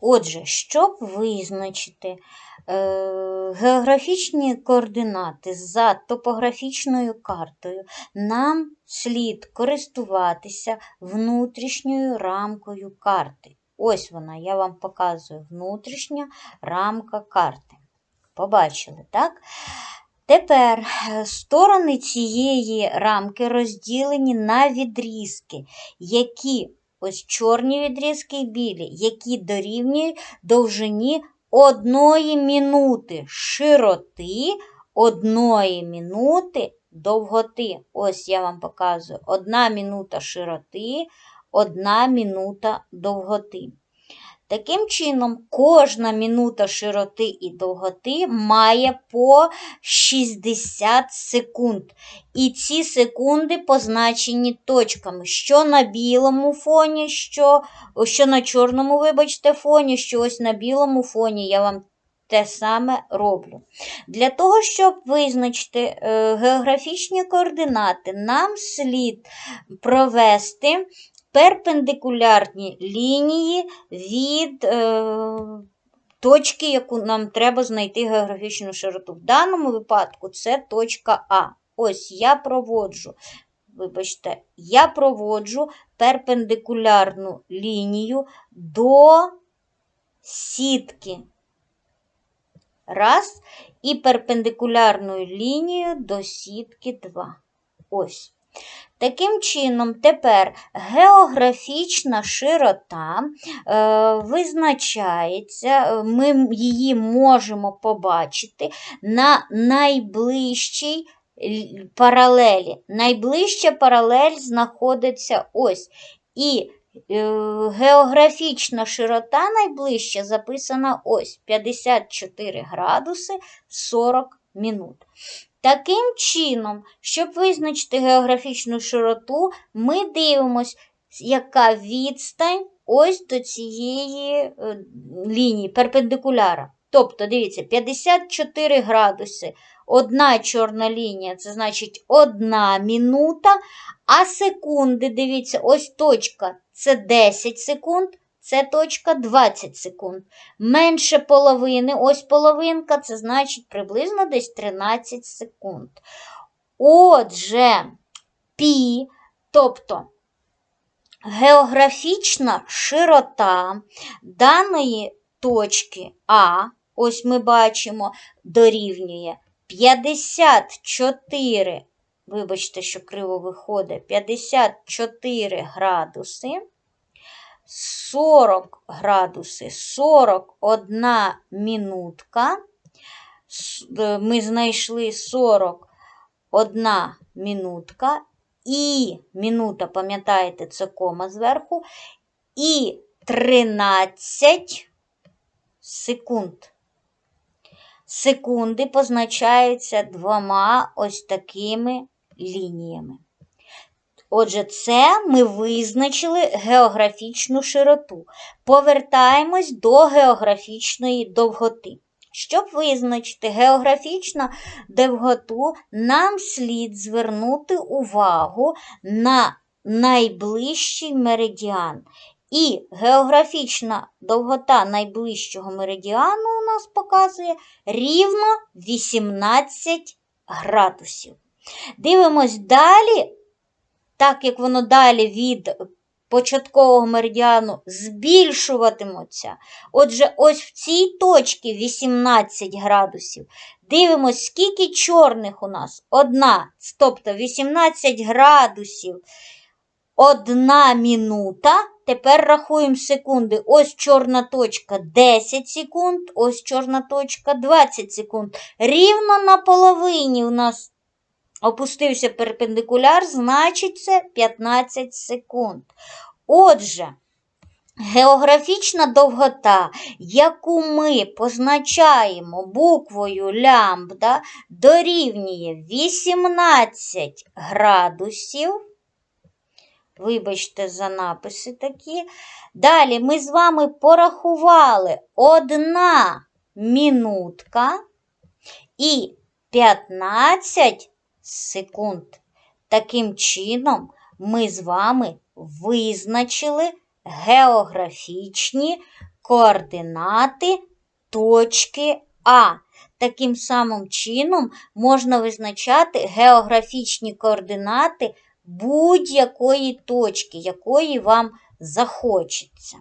Отже, щоб визначити е, географічні координати за топографічною картою, нам слід користуватися внутрішньою рамкою карти. Ось вона, я вам показую внутрішня рамка карти. Побачили, так? Тепер е, сторони цієї рамки розділені на відрізки, які ось чорні відрізки і білі, які дорівнюють довжині одної минути широти, одної минути довготи. Ось я вам показую: одна минута широти, одна минута довготи. Таким чином, кожна минута широти і довготи має по 60 секунд. І ці секунди позначені точками, що на білому фоні, що, що на чорному, вибачте, фоні, що ось на білому фоні я вам те саме роблю. Для того, щоб визначити е, географічні координати, нам слід провести перпендикулярні лінії від е, точки, яку нам треба знайти географічну широту. В даному випадку це точка А. Ось я проводжу. Вибачте, я проводжу перпендикулярну лінію до сітки. Раз. І перпендикулярною лінією до сітки 2. Ось. Таким чином, тепер географічна широта е, визначається, ми її можемо побачити на найближчій паралелі. Найближча паралель знаходиться ось. І е, географічна широта найближча записана ось 54 градуси 40 минут. Таким чином, щоб визначити географічну широту, ми дивимося, яка відстань ось до цієї е, лінії перпендикуляра. Тобто, дивіться, 54 градуси. Одна чорна лінія це значить одна минута, а секунди, дивіться, ось точка це 10 секунд. Це точка 20 секунд. Менше половини, ось половинка, це значить приблизно десь 13 секунд. Отже, пі, тобто географічна широта даної точки А, ось ми бачимо, дорівнює 54, вибачте, що криво виходить, 54 градуси. 40 градуси 41 минутка. Е, ми знайшли 41 минутка. І минута, пам'ятаєте, це кома зверху. І 13 секунд. Секунди позначаються двома ось такими лініями. Отже, це ми визначили географічну широту. Повертаємось до географічної довготи. Щоб визначити географічну довготу, нам слід звернути увагу на найближчий меридіан. І географічна довгота найближчого меридіану у нас показує рівно 18 градусів. Дивимось далі так як воно далі від початкового меридіану збільшуватимуться. Отже, ось в цій точці 18 градусів. Дивимось, скільки чорних у нас. Одна, тобто 18 градусів. Одна минута. Тепер рахуємо секунди. Ось чорна точка 10 секунд, ось чорна точка 20 секунд. Рівно на половині у нас опустився перпендикуляр, значить це 15 секунд. Отже, географічна довгота, яку ми позначаємо буквою лямбда, дорівнює 18 градусів. Вибачте, за написи такі. Далі ми з вами порахували одна минутка і 15 секунд. Таким чином, ми з вами визначили географічні координати точки А. Таким самим чином можна визначати географічні координати будь-якої точки, якої вам захочеться.